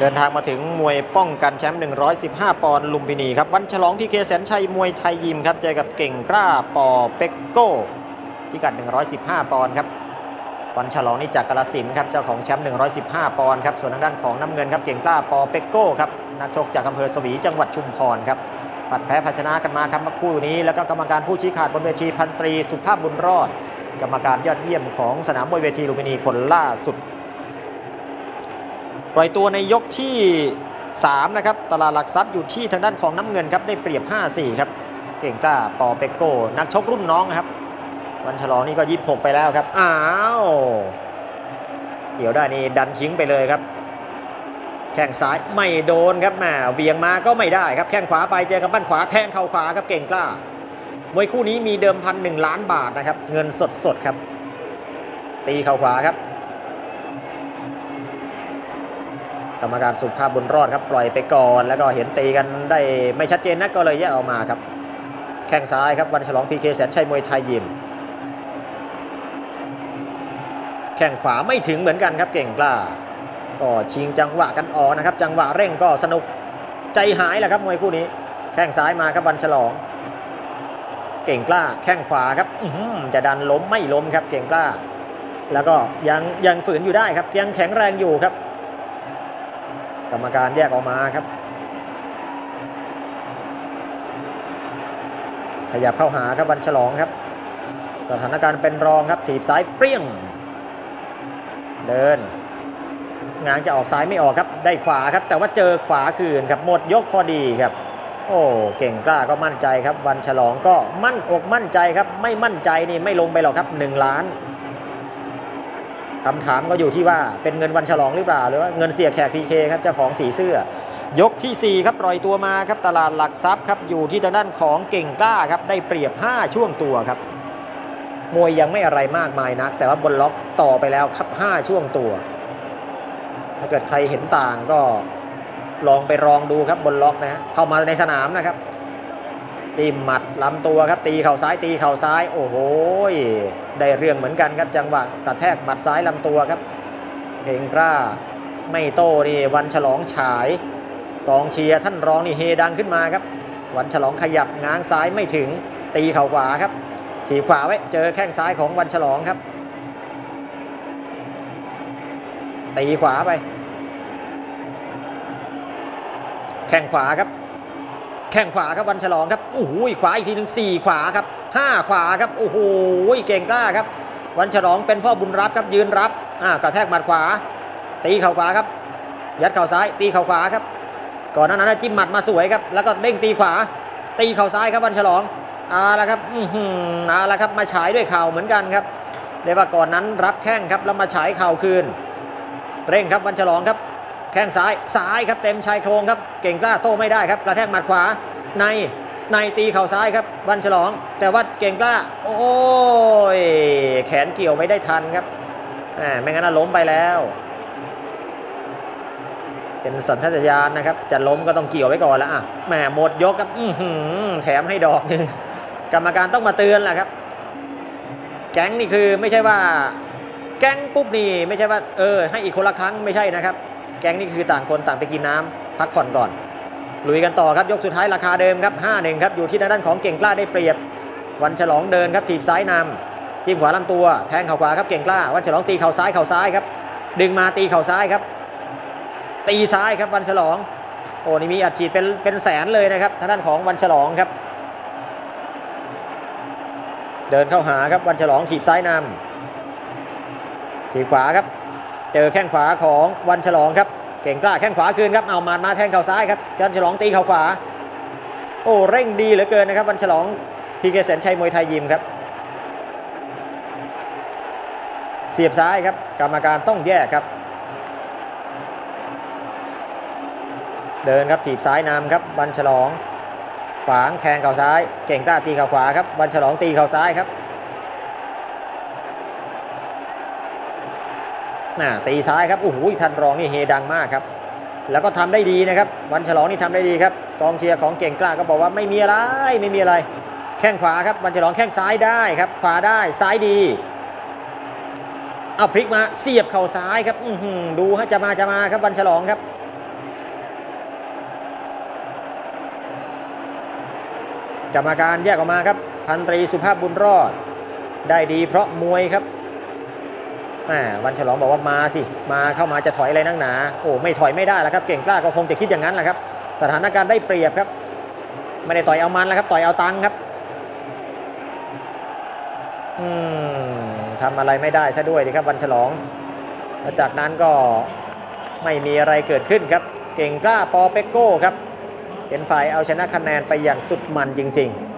เดินทางมาถึงมวยป้องกันแชมป์ 115 ปอนด์ลุมพินีครับวันฉลองที่เคแสนชัยมวยไทยยิมครับเจอกับเก่งกล้าปอเป็กโก้พิกัด 115 ปอนด์ครับวันฉลองนี่จากกาลสินครับเจ้าของแชมป์ 115 ปอนด์ครับส่วนทางด้านของน้ำเงินครับเก่งกล้าปอเป็กโก้ครับนักชกจากอำเภอสวีจังหวัดชุมพรครับปัดแพ้ภาชนะกันมาครับเมื่อคู่นี้ แล้วก็กรรมการผู้ชี้ขาดบนเวทีพันตรีสุภาพบุญรอด กรรมการยอดเยี่ยมของสนามมวยเวทีลุมพินีคนล่าสุด ปล่อยตัวในยกที่ 3 นะครับ ตลาดหลักทรัพย์อยู่ที่ทางด้านของน้ำเงินครับ ได้เปรียบ 5-4 ครับ เก่งกล้าปอเปกโก้ นักชกรุ่นน้องครับ วันฉลองนี่ก็ 26 ไปแล้วครับ อ้าว เดี๋ยวได้นี่ดันทิ้งไปเลยครับ แข้งซ้ายไม่โดนครับแหมเวียงมาก็ไม่ได้ครับ แข้งขวาไปเจอกับปั้นขวา แทงเข่าขวาครับเก่งกล้ามวยคู่นี้มีเดิมพันหนึ่งล้านบาทนะครับ เงินสดๆครับ ตีเข่าขวาครับ กรรมการสุภาพบุญรอดครับปล่อยไปก่อน แล้วก็เห็นตีกันได้ไม่ชัดเจนนักก็เลยแยกออกมาครับ แข้งซ้ายครับวันฉลองพีเคแสนชัยมวยไทยยิมแข้งขวาไม่ถึงเหมือนกันครับเก่งกล้าก็ชิงจังหวะกันออกนะครับ จังหวะเร่งก็สนุกใจหายแหละครับมวยคู่นี้ แข้งซ้ายมาครับวันฉลอง เก่งกล้าแข้งขวาครับอืจะดันล้มไม่ล้มครับเก่งกล้า แล้วก็ยังยังฝืนอยู่ได้ครับยังแข็งแรงอยู่ครับ กรรมการแยกออกมาครับ ขยับเข้าหาครับวันฉลองครับ สถานการณ์เป็นรองครับถีบซ้ายเปรี้ยง เดินงานจะออกซ้ายไม่ออกครับ ได้ขวาครับ แต่ว่าเจอขวาคืนครับหมดยกพอดีครับ โอ้เก่งกล้าก็มั่นใจครับ วันฉลองก็มั่นอกมั่นใจครับ ไม่มั่นใจนี่ไม่ลงไปหรอกครับ 1 ล้าน คำถามก็อยู่ที่ว่าเป็นเงินวันฉลองหรือเปล่า หรือว่าเงินเสียแขกพีเคครับเจ้าของสีเสื้อ ยกทีสี่ 4 ครับปล่อยตัวมาครับตลาดหลักทรัพย์ครับอยู่ที่ทางด้านของเก่งกล้าครับได้เปรียบ 5 ช่วงตัวครับมวยยังไม่อะไรมากมายนัก แต่ว่าบนล็อกต่อไปแล้วครับ 5 ช่วงตัว ถ้าเกิดใครเห็นต่างก็ลองไปลองดูครับบนล็อกนะฮะเข้ามาในสนามนะครับ ตีหมัดลำตัวครับตีเข่าซ้ายตีเข่าซ้ายโอ้โหได้เรื่องเหมือนกันครับจังหวะกระแทกหมัดซ้ายลำตัวครับเก่งกล้าไม่โต้นี่วันฉลองฉายกองเชียร์ท่านรองนี่เฮดังขึ้นมาครับ วันฉลองขยับง้างซ้ายไม่ถึงตีเข่าขวาครับถีบขวาไว้เจอแข้งซ้ายของวันฉลองครับตีขวาไป แข้งขวาครับ แข้งขวาครับวันฉลองครับโอ้โหขวาอีกทีหนึ่งสี่ขวาครับห้าขวาครับโอ้โหเก่งกล้าครับ วันฉลองเป็นพ่อบุญรับครับยืนรับอ่ากระแทกหมัดขวา ตีเข่าขวาครับ ยัดเข่าซ้าย ตีเข่าขวาครับ ก่อนหน้านั้นจิ้มหมัดมาสวยครับแล้วก็เด้งตีขวา ตีเข่าซ้ายครับวันฉลองเอาละครับอือหือเอาละครับมาฉายด้วยเข่าเหมือนกันครับเรียกว่าก่อนนั้นรับแข้งครับแล้วมาฉายเข่าคืนเร่งครับวันฉลองครับ ข้งซ้ายซ้ายครับเต็มชายโครงครับเก่งกล้าโต้ไม่ได้ครับกระแทกหมัดขวาในในตีเข่าซ้ายครับวันฉลอง แต่ว่าเก่งกล้า โอ้ยแขนเกี่ยวไม่ได้ทันครับแหมไม่งั้นนะล้มไปแล้ว เป็นสัญชาตญาณนะครับ จะล้มก็ต้องเกี่ยวไว้ก่อนแล้วอะแหมหมดยกครับอืแถมให้ดอกหนึ่งกรรมการต้องมาเตือนแหละครับ แก๊งนี่คือไม่ใช่ว่า แก๊งปุ๊บนี่ไม่ใช่ว่าเออให้อีกคนละครั้งไม่ใช่นะครับ ก๊งนี่คือต่างคนต่างไปกินน้ำพักผ่อนก่อนลุยกันต่อครับยกสุดท้ายราคาเดิมครับ5 1ครับอยู่ที่ด้านของเก่งกล้าได้เปรียบ วันฉลองเดินครับถีบซ้ายนำจิ้มขวาลำตัวแทงเข่าขวาครับเก่งกล้า วันฉลองตีเข่าซ้ายเข่าซ้ายครับ ดึงมาตีเข่าซ้ายครับ ตีซ้ายครับวันฉลอง โอ้นี่มีอัดฉีดเป็นเป็นแสนเลยนะครับทางด้านของวันฉลองครับ เดินเข้าหาครับวันฉลองถีบซ้ายนำถีบขวาครับ เจอแข้งขวาของวันฉลองครับ เก่งกล้าแข้งขวาคืนครับเอามามาแทงเข่าซ้ายครับวันฉลองตีเข่าขวา โอ้เร่งดีเหลือเกินนะครับ วันฉลองพีเกแสนชัยมวยไทยยิมครับ เสียบซ้ายครับกรรมการต้องแยกครับ เดินครับถีบซ้ายนำครับวันฉลองขวางแทงเข่าซ้าย เก่งกล้าตีเข่าขวาครับวันฉลองตีเข่าซ้ายครับ นะตีซ้ายครับโอ้โหทันรองนี่เฮดังมากครับ แล้วก็ทำได้ดีนะครับ วันฉลองนี่ทำได้ดีครับกองเชียร์ของเก่งกล้าก็บอกว่าไม่มีอะไรไม่มีอะไร แข้งขวาครับวันฉลองแข้งซ้ายได้ครับ ขวาได้ซ้ายดีเอาพลิกมาเสียบเข่าซ้ายครับอืดูฮะจะมาจะมาครับวันฉลองครับกรรมการแยกออกมาครับ พันตรีสุภาพบุญรอด ได้ดีเพราะมวยครับ วันฉลองบอกว่ามาสิ มาเข้ามาจะถอยอะไรนักหนา โอ้ไม่ถอยไม่ได้แล้วครับ เก่งกล้าก็คงจะคิดอย่างนั้นแหละครับ สถานการณ์ได้เปรียบครับ ไม่ได้ต่อยเอามันแล้วครับ ต่อยเอาตังค์ครับอืมทำอะไรไม่ได้ซะด้วยดีครับวันฉลองแล้วจากนั้นก็ไม่มีอะไรเกิดขึ้นครับ เก่งกล้าปอเปกโก้ครับ เป็นฝ่ายเอาชนะคะแนนไปอย่างสุดมันจริง ๆ